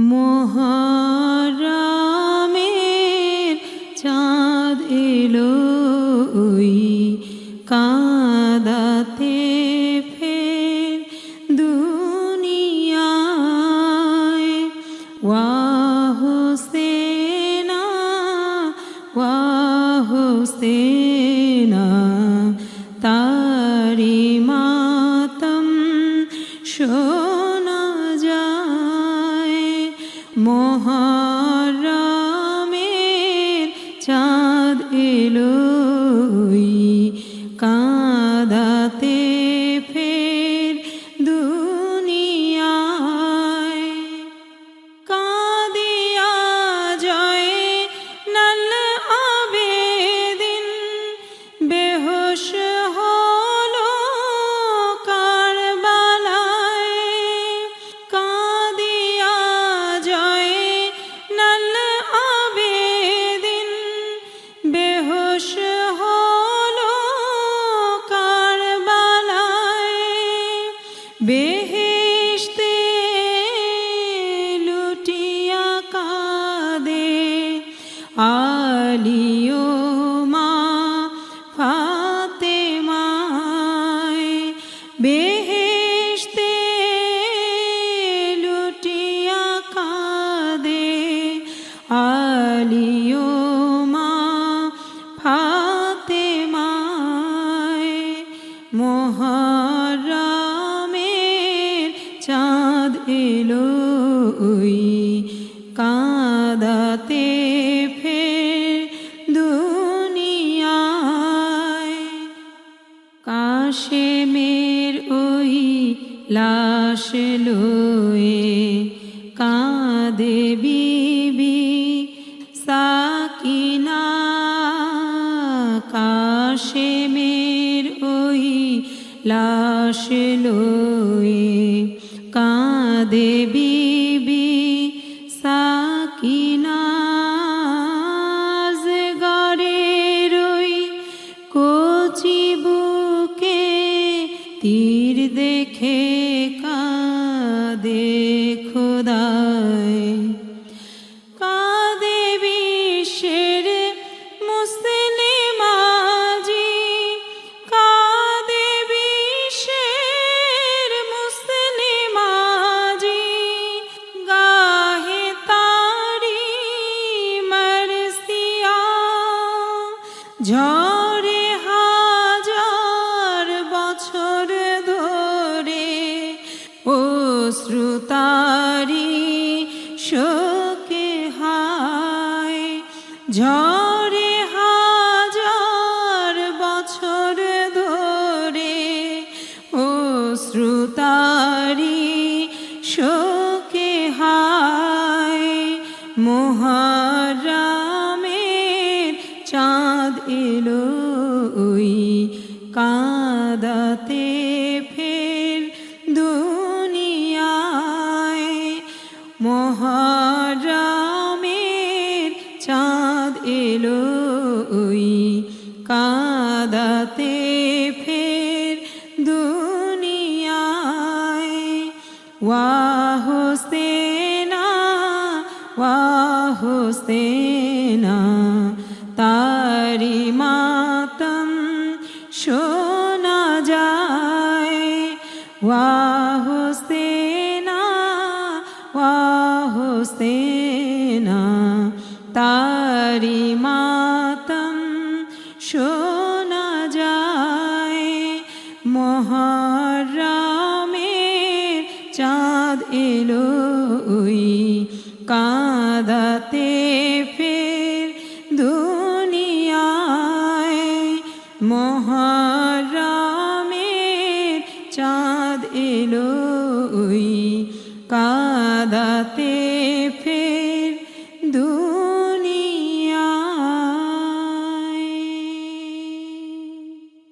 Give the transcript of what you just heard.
মহারামের চাঁদ এলো ওই কাদাতে ফের দুনিয়ায়। ওয়াহ সেনা ওয়াহ সেনা তারি মাতম শোনা মহারামের চাঁদ এলো ওই কাদাতে ফের দুনিয়ায়। কাঁদিয়া জয় নল আবেদিন বেহোশ বেহেশতে লুটিয়া কাদে আলিও ওই কাদাতে ফের দুনিয়ায়। কাশেমের ওই লাশ লয়ে কাঁদে বিবি সাকিনা। কাশেমের ওই লাশ লয়ে কাঁদে বিবি সাকিনা গড়ের ওই কচি বুকে তীর দেখে ঝরে হাজার বছর ধরে ও শ্রুতারি শোকে হায়। ঝরে হাজার বছর ধরে ও শ্রুতারি শোকে হায়। চাঁদ এলো ওই কাদাতে ফের দুনিয়ায়। মহারামের চাঁদ এলো ওই কাদাতে ফের দুনিয়ায়। ওয়াহ সেনা ওয়াহ সেনা তারি মাতম, শোনা যায়। ওয়াহ সেনা ওয়াহ সেনা, তারি মাতম, শোনা যায়। মহারামের চাঁদ এলো ওই কাদাতে। মহারামের চাঁদ এলো।